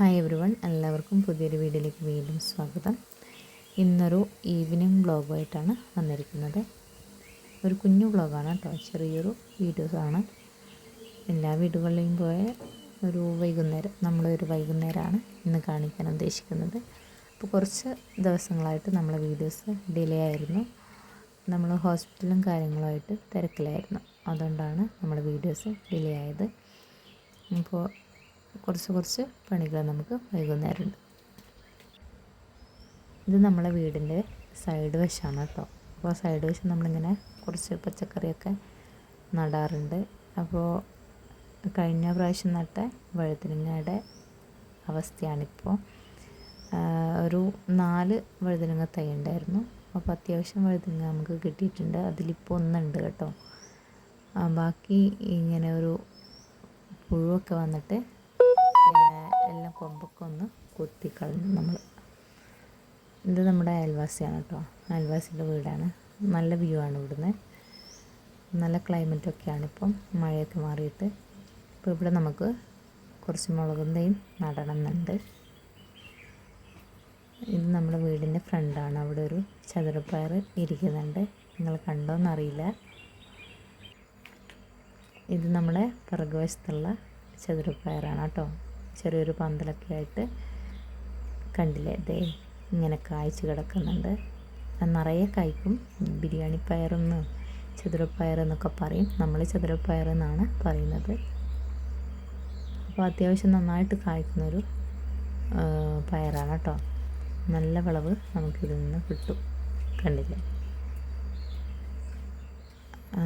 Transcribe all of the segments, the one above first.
Hi every one എല്ലാവർക്കും പുതിയൊരു വീഡിയോയിലേക്ക് വീണ്ടും സ്വാഗതം. ഇന്നൊരു ഈവനിങ് ബ്ലോഗായിട്ടാണ് വന്നിരിക്കുന്നത്. ഒരു കുഞ്ഞു ബ്ലോഗാണ് കേട്ടോ ചെറിയൊരു വീഡിയോസാണ് എല്ലാ വീടുകളിലെയും പോയ ഒരു വൈകുന്നേരം നമ്മളൊരു വൈകുന്നേരമാണ് ഇന്ന് കാണിക്കാൻ ഉദ്ദേശിക്കുന്നത്. അപ്പോൾ കുറച്ച് ദിവസങ്ങളായിട്ട് നമ്മളെ വീഡിയോസ് ഡിലേ ആയിരുന്നു. നമ്മൾ ഹോസ്പിറ്റലും കാര്യങ്ങളുമായിട്ട് തിരക്കിലായിരുന്നു. അതുകൊണ്ടാണ് നമ്മുടെ വീഡിയോസ് ഡിലേ ആയത്. അപ്പോൾ കുറച്ച് കുറച്ച് പണികൾ നമുക്ക് വൈകുന്നേരമുണ്ട്. ഇത് നമ്മളെ വീടിന്റെ സൈഡ് വശമാണ് കേട്ടോ. അപ്പോൾ സൈഡ് വശം നമ്മളിങ്ങനെ കുറച്ച് പച്ചക്കറിയൊക്കെ നടാറുണ്ട്. അപ്പോൾ കഴിഞ്ഞ പ്രാവശ്യം നട്ട വഴുതനങ്ങയുടെ അവസ്ഥയാണിപ്പോൾ ഒരു നാല് വഴുതനങ്ങ തൈ ഉണ്ടായിരുന്നു. അപ്പോൾ അത്യാവശ്യം വഴുതനങ്ങ നമുക്ക് കിട്ടിയിട്ടുണ്ട്. അതിലിപ്പോൾ ഒന്നുണ്ട് കേട്ടോ. ബാക്കി ഇങ്ങനെ ഒരു പുഴുവൊക്കെ വന്നിട്ട് എല്ലാം കൊമ്പൊക്കെ ഒന്ന് കൊത്തിക്കളഞ്ഞു. നമ്മൾ ഇത് നമ്മുടെ അയൽവാസിയാണ് കേട്ടോ. അയൽവാസിയുടെ വീടാണ്. നല്ല വ്യൂ ആണ് ഇവിടുന്ന്. നല്ല ക്ലൈമറ്റൊക്കെയാണ് ഇപ്പം. മഴയൊക്കെ മാറിയിട്ട് ഇപ്പോൾ ഇവിടെ നമുക്ക് കുറച്ച് മുളകും തൈയും നടണം എന്നുണ്ട്. ഇത് നമ്മുടെ വീടിന്റെ ഫ്രണ്ടാണ് അവിടെ ഒരു ചതുരപ്പയർ ഇരിക്കുന്നുണ്ട്. നിങ്ങൾ കണ്ടോന്നറിയില്ല ഇത് നമ്മുടെ പിറകുവശത്തുള്ള ചതുരപ്പയറാണ് കേട്ടോ. ചെറിയൊരു പന്തലൊക്കെ ആയിട്ട് കണ്ടില്ലേ? ദേ ഇങ്ങനെ കായ്ച്ച് കിടക്കുന്നുണ്ട്. നിറയെ കായ്ക്കും. ബിരിയാണി പയറെന്ന് ചതുരപ്പയർ എന്നൊക്കെ പറയും. നമ്മൾ ചതുരപ്പയർ എന്നാണ് പറയുന്നത്. അപ്പോൾ അത്യാവശ്യം നന്നായിട്ട് കായ്ക്കുന്നൊരു പയറാണ് കേട്ടോ. നല്ല വിളവ് നമുക്കിതിൽ നിന്ന് കിട്ടും. കണ്ടില്ലേ?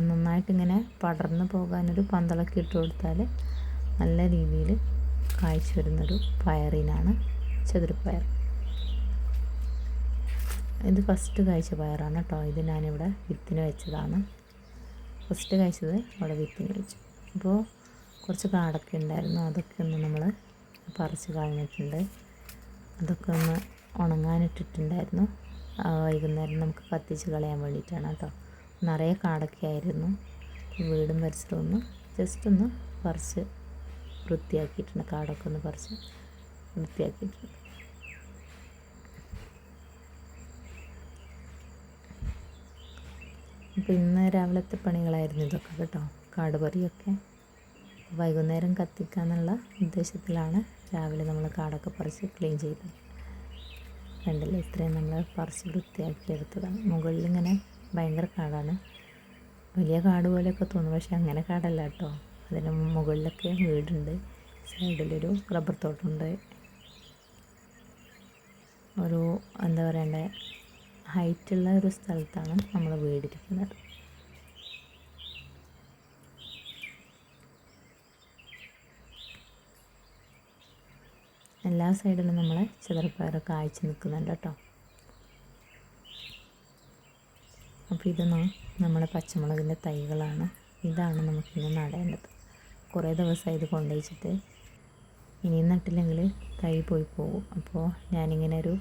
നന്നായിട്ടിങ്ങനെ പടർന്നു പോകാനൊരു പന്തളൊക്കെ ഇട്ട് കൊടുത്താൽ നല്ല രീതിയിൽ കായ്ച്ചു വരുന്നൊരു പയറിനാണ് ചതുരപ്പയർ ഇത് ഫസ്റ്റ് കായ്ച്ച പയറാണ് കേട്ടോ ഇത് ഞാനിവിടെ വിത്തിന് വെച്ചതാണ്. ഫസ്റ്റ് കായ്ച്ചത് അവിടെ വിത്തിന് വെച്ചു. അപ്പോൾ കുറച്ച് കാടൊക്കെ ഉണ്ടായിരുന്നു. അതൊക്കെ ഒന്ന് നമ്മൾ പറിച്ച് കളഞ്ഞിട്ടുണ്ട്. അതൊക്കെ ഒന്ന് ഉണങ്ങാനിട്ടിട്ടുണ്ടായിരുന്നു. വൈകുന്നേരം നമുക്ക് കത്തിച്ച് കളയാൻ വേണ്ടിയിട്ടാണ് കേട്ടോ നിറയെ കാടൊക്കെ ആയിരുന്നു. വീടും പരിസരമൊന്നും ജസ്റ്റ് ഒന്ന് പറിച്ച് വൃത്തിയാക്കിയിട്ടുണ്ട്. കാടൊക്കെ ഒന്ന് പറിച്ച് വൃത്തിയാക്കിയിട്ടുണ്ട്. അപ്പോൾ ഇന്ന് രാവിലത്തെ പണികളായിരുന്നു ഇതൊക്കെ കേട്ടോ. കാട് പറിയൊക്കെ. വൈകുന്നേരം കത്തിക്കാന്നുള്ള ഉദ്ദേശത്തിലാണ് രാവിലെ നമ്മൾ കാടൊക്കെ പറിച്ച് ക്ലീൻ ചെയ്തത് കണ്ടില്ലേ? ഇത്രയും നമ്മൾ പറിച്ച് വൃത്തിയാക്കി എടുത്തതാണ്. മുകളിൽ ഇങ്ങനെ ഭയങ്കര കാടാണ്. വലിയ കാട് പോലെയൊക്കെ തോന്നും. പക്ഷെ അങ്ങനെ കാടല്ല കേട്ടോ. അതിന് മുകളിലൊക്കെ വീടുണ്ട്. സൈഡിലൊരു റബ്ബർ തോട്ടമുണ്ട്. ഒരു എന്താ പറയണ്ടേ ഹൈറ്റുള്ള ഒരു സ്ഥലത്താണ് നമ്മൾ വീടിരിക്കുന്നത്. എല്ലാ സൈഡിലും നമ്മൾ ചെതറപ്പയറൊക്കെ അയച്ചു നിൽക്കുന്നുണ്ട് കേട്ടോ. അപ്പോൾ ഇതൊന്നും നമ്മുടെ പച്ചമുളകിന്റെ തൈകളാണ്. ഇതാണ് നമുക്കിന്ന് നടേണ്ടത്. കുറേ ദിവസമായി ഇത് കൊണ്ടുവച്ചിട്ട് ഇനി നട്ടില്ലെങ്കിൽ തൈ പോയി പോകും. അപ്പോൾ ഞാനിങ്ങനെ ഒരു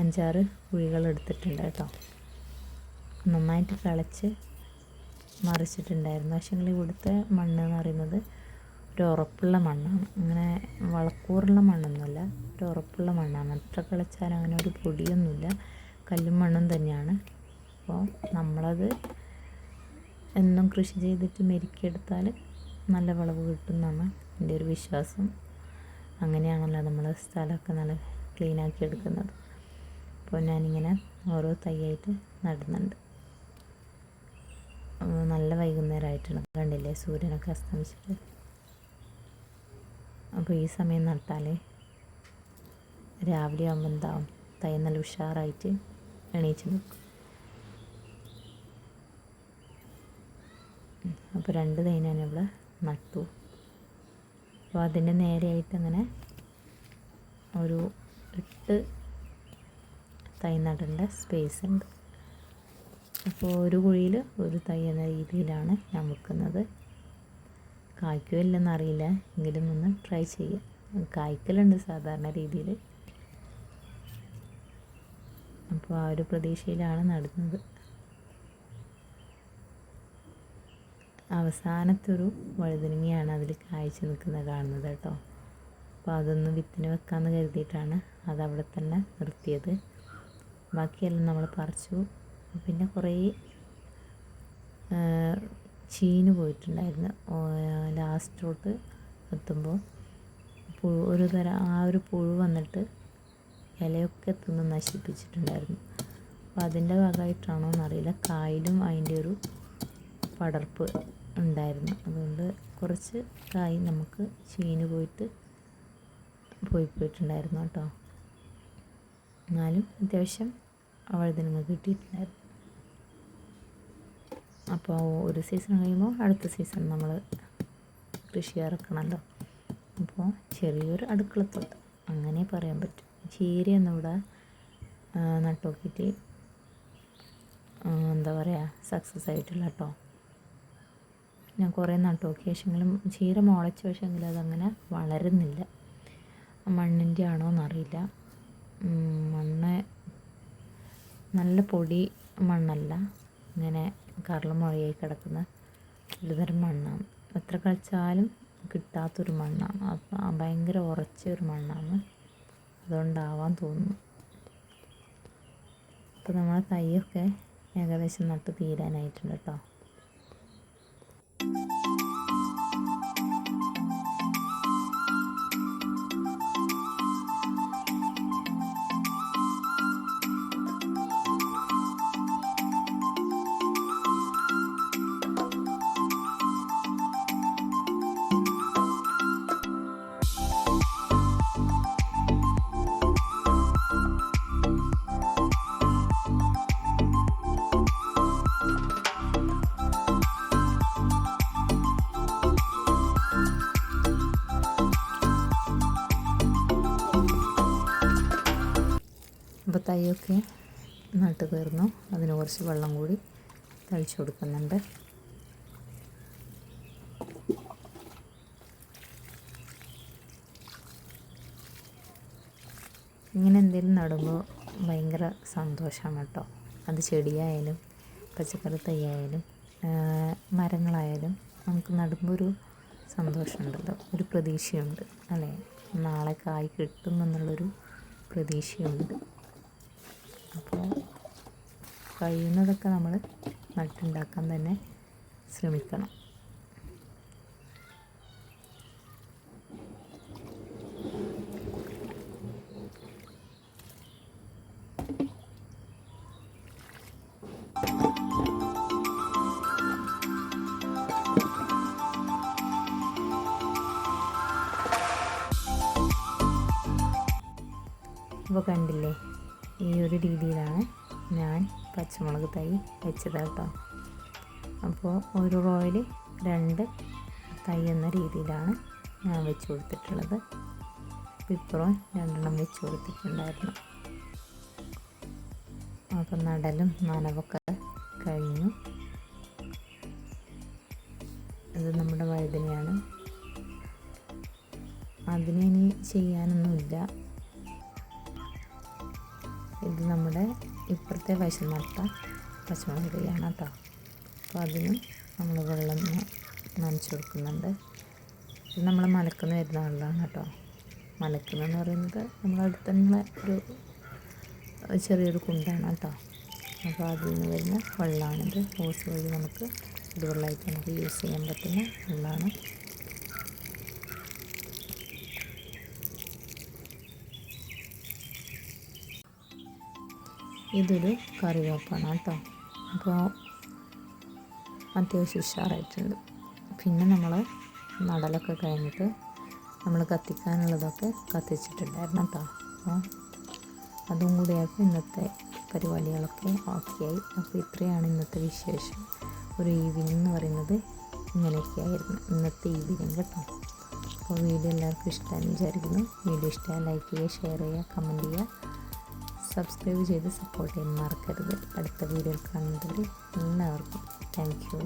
അഞ്ചാറ് കുഴികൾ എടുത്തിട്ടുണ്ട് കേട്ടോ. നന്നായിട്ട് കിളച്ച് മറിച്ചിട്ടുണ്ടായിരുന്നു. പക്ഷേ ഇവിടുത്തെ മണ്ണ് എന്ന് പറയുന്നത് ഒരു ഉറപ്പുള്ള മണ്ണാണ്. അങ്ങനെ വളക്കൂറുള്ള മണ്ണൊന്നുമല്ല ഒരു ഉറപ്പുള്ള മണ്ണാണ്. എത്ര കളിച്ചാലും അങ്ങനെ ഒരു പൊടിയൊന്നുമില്ല. കല്ലും മണ്ണും തന്നെയാണ്. അപ്പോൾ നമ്മളത് എന്നും കൃഷി ചെയ്തിട്ട് മെരുക്കിയെടുത്താൽ നല്ല വിളവ് കിട്ടും എന്നാണ് എന്റെ ഒരു വിശ്വാസം. അങ്ങനെയാണല്ലോ നമ്മൾ സ്ഥലമൊക്കെ നല്ല ക്ലീനാക്കി എടുക്കുന്നത്. അപ്പോൾ ഞാനിങ്ങനെ ഓരോ തൈയായിട്ട് നടുന്നുണ്ട്. നല്ല വൈകുന്നേരമായിട്ടാണ്. കണ്ടില്ലേ? സൂര്യനൊക്കെ അസ്തമിച്ചിട്ട്. അപ്പോൾ ഈ സമയം നട്ടാൽ രാവിലെ ആകുമ്പോൾ എന്താവും? തൈ നല്ല ഉഷാറായിട്ട് എണീച്ച് നിൽക്കും. അപ്പോൾ രണ്ട് തൈ ഇവിടെ നട്ടു. അപ്പോൾ അതിന്റെ നേരെയായിട്ട് അങ്ങനെ ഒരു എട്ട് തൈ നടേണ്ട സ്പേസ് ഉണ്ട്. അപ്പോൾ ഒരു കുഴിയിൽ ഒരു തൈ എന്ന രീതിയിലാണ് ഞാൻ വെക്കുന്നത്. കായ്ക്കുമല്ലെന്ന് അറിയില്ല. എങ്കിലും ഒന്ന് ട്രൈ ചെയ്യാം. കായ്ക്കലുണ്ട് സാധാരണ രീതിയിൽ അപ്പോൾ ആ ഒരു പ്രതീക്ഷയിലാണ് നടുന്നത്. അവസാനത്തെ ഒരു വഴുതനങ്ങയാണ് അതിൽ കായ്ച്ചു നിൽക്കുന്നത് കാണുന്നത് കേട്ടോ. അപ്പോൾ അതൊന്ന് വിത്തിന് വെക്കാമെന്ന് കരുതിയിട്ടാണ് അതവിടെ തന്നെ നിർത്തിയത്. ബാക്കിയെല്ലാം നമ്മൾ പറിച്ചു. പിന്നെ കുറേ ചീന് പോയിട്ടുണ്ടായിരുന്നു. ലാസ്റ്റോട്ട് എത്തുമ്പോൾ പുഴു ഒരു തരം ആ ഒരു പുഴു വന്നിട്ട് ഇലയൊക്കെ തിന്ന് നശിപ്പിച്ചിട്ടുണ്ടായിരുന്നു. അപ്പോൾ അതിന്റെ ഭാഗമായിട്ടാണോ എന്നറിയില്ല. കായലും അതിന്റെ ഒരു പടർപ്പ്. ഉണ്ടായിരുന്നു. അതുകൊണ്ട് കുറച്ച് കായ് നമുക്ക് ചീന് പോയിട്ട് പോയി പോയിട്ടുണ്ടായിരുന്നു കേട്ടോ. എന്നാലും അത്യാവശ്യം വഴുതനങ്ങ കിട്ടിയിട്ടുണ്ടായിരുന്നു. അപ്പോൾ ഒരു സീസൺ കഴിയുമ്പോൾ അടുത്ത സീസൺ നമ്മൾ കൃഷി ഇറക്കണമല്ലോ. അപ്പോൾ ചെറിയൊരു അടുക്കളത്തോട്ടം അങ്ങനെ പറയാൻ പറ്റും. ചീരയൊന്നും ഇവിടെ നട്ടുനോക്കിയിട്ട് എന്താ പറയുക സക്സസ് ആയിട്ടില്ല കേട്ടോ ഞാൻ കുറേ നട്ടു നോക്കി. പക്ഷെങ്കിലും ചീര മുളച്ച പക്ഷെങ്കിലും അതങ്ങനെ വളരുന്നില്ല. മണ്ണിന്റെ ആണോ എന്നറിയില്ല. മണ്ണ് നല്ല പൊടി മണ്ണല്ല. ഇങ്ങനെ കറളമുഴയായി കിടക്കുന്ന ഒരുതരം മണ്ണാണ്. എത്ര കളിച്ചാലും കിട്ടാത്തൊരു മണ്ണാണ്. അപ്പം ഭയങ്കര ഉറച്ച ഒരു മണ്ണാണ്. അതുകൊണ്ടാവാൻ തോന്നുന്നു. അപ്പോൾ നമ്മളെ തൈയൊക്കെ ഏകദേശം നട്ട് തീരാനായിട്ടുണ്ട് കേട്ടോ. അപ്പോൾ തൈയൊക്കെ നട്ട് തീർന്നു. അതിന് കുറച്ച് വെള്ളം കൂടി തളിച്ചു കൊടുക്കുന്നുണ്ട്. ഇങ്ങനെ എന്തെങ്കിലും നടുമ്പോൾ ഭയങ്കര സന്തോഷമാണ് കേട്ടോ. അത് ചെടിയായാലും പച്ചക്കറി തൈയായാലും മരങ്ങളായാലും നമുക്ക് നടുമ്പോൾ ഒരു സന്തോഷമുണ്ടല്ലോ. ഒരു പ്രതീക്ഷയുണ്ട് അല്ലേ? നാളെ കായ് കിട്ടുമെന്നുള്ളൊരു പ്രതീക്ഷയുണ്ട്. കഴിയുന്നതൊക്കെ നമ്മൾ നട്ടുണ്ടാക്കാൻ തന്നെ ശ്രമിക്കണം. അപ്പോൾ കണ്ടില്ലേ? ഈ ഒരു രീതിയിലാണ് ഞാൻ പച്ചമുളക് തൈ വെച്ചത് കേട്ടോ അപ്പോൾ ഒരു റോയിൽ രണ്ട് തൈ എന്ന രീതിയിലാണ് ഞാൻ വെച്ച് കൊടുത്തിട്ടുള്ളത്. ഇപ്പുറം രണ്ടെണ്ണം വെച്ച് കൊടുത്തിട്ടുണ്ടായിരുന്നു. അപ്പം നടലും നനവൊക്കെ കഴിഞ്ഞു. അത് നമ്മുടെ വഴുതനയാണ്. അതിനിനി ചെയ്യാനൊന്നുമില്ല. ഇത് നമ്മുടെ ഇപ്പുറത്തെ വശം നട്ട പച്ചമുളക് തൈയാണ് കേട്ടോ. അപ്പോൾ അതിനും നമ്മൾ വെള്ളം നനച്ച് കൊടുക്കുന്നുണ്ട്. ഇത് നമ്മൾ മലക്കുന്ന വരുന്ന വെള്ളമാണ് കേട്ടോ. മലക്കുന്നതെന്ന് പറയുന്നത് നമ്മളടുത്ത് തന്നെ ഒരു ചെറിയൊരു കുണ്ടാണ് കേട്ടോ. അപ്പോൾ അതിൽ നിന്ന് വരുന്ന വെള്ളമാണിത്. ഹോസ് വഴി നമുക്ക് ഇത് വെള്ളമായിട്ട് നമുക്ക് യൂസ് ചെയ്യാൻ പറ്റുന്ന വെള്ളമാണ്. ഇതൊരു കറിവേപ്പാണ് കേട്ടോ. അപ്പോൾ അത്യാവശ്യം ഉഷാറായിട്ടുണ്ട്. പിന്നെ നമ്മൾ നടലൊക്കെ കഴിഞ്ഞിട്ട് നമ്മൾ കത്തിക്കാനുള്ളതൊക്കെ കത്തിച്ചിട്ടുണ്ടായിരുന്നു കേട്ടോ. അപ്പോൾ അതും കൂടിയായിരുന്നു ഇന്നത്തെ പരിപാടികളൊക്കെ ഓക്കെയായി. അപ്പോൾ ഇത്രയാണ് ഇന്നത്തെ വിശേഷം. ഒരു ഈവനിങ് എന്ന് പറയുന്നത് ഇങ്ങനെയൊക്കെയായിരുന്നു. ഇന്നത്തെ ഈവനിങ് കേട്ടോ. അപ്പോൾ വീഡിയോ എല്ലാവർക്കും ഇഷ്ടമായി വിചാരിക്കുന്നു. വീഡിയോ ഇഷ്ടമായി ലൈക്ക് ചെയ്യുക ഷെയർ ചെയ്യുക കമന്റ് ചെയ്യുക. സബ്സ്ക്രൈബ് ചെയ്ത് സപ്പോർട്ട് ചെയ്യാൻ മറക്കരുത്. അടുത്ത വീഡിയോ കാണുന്നതിൽ എല്ലാവർക്കും താങ്ക് യു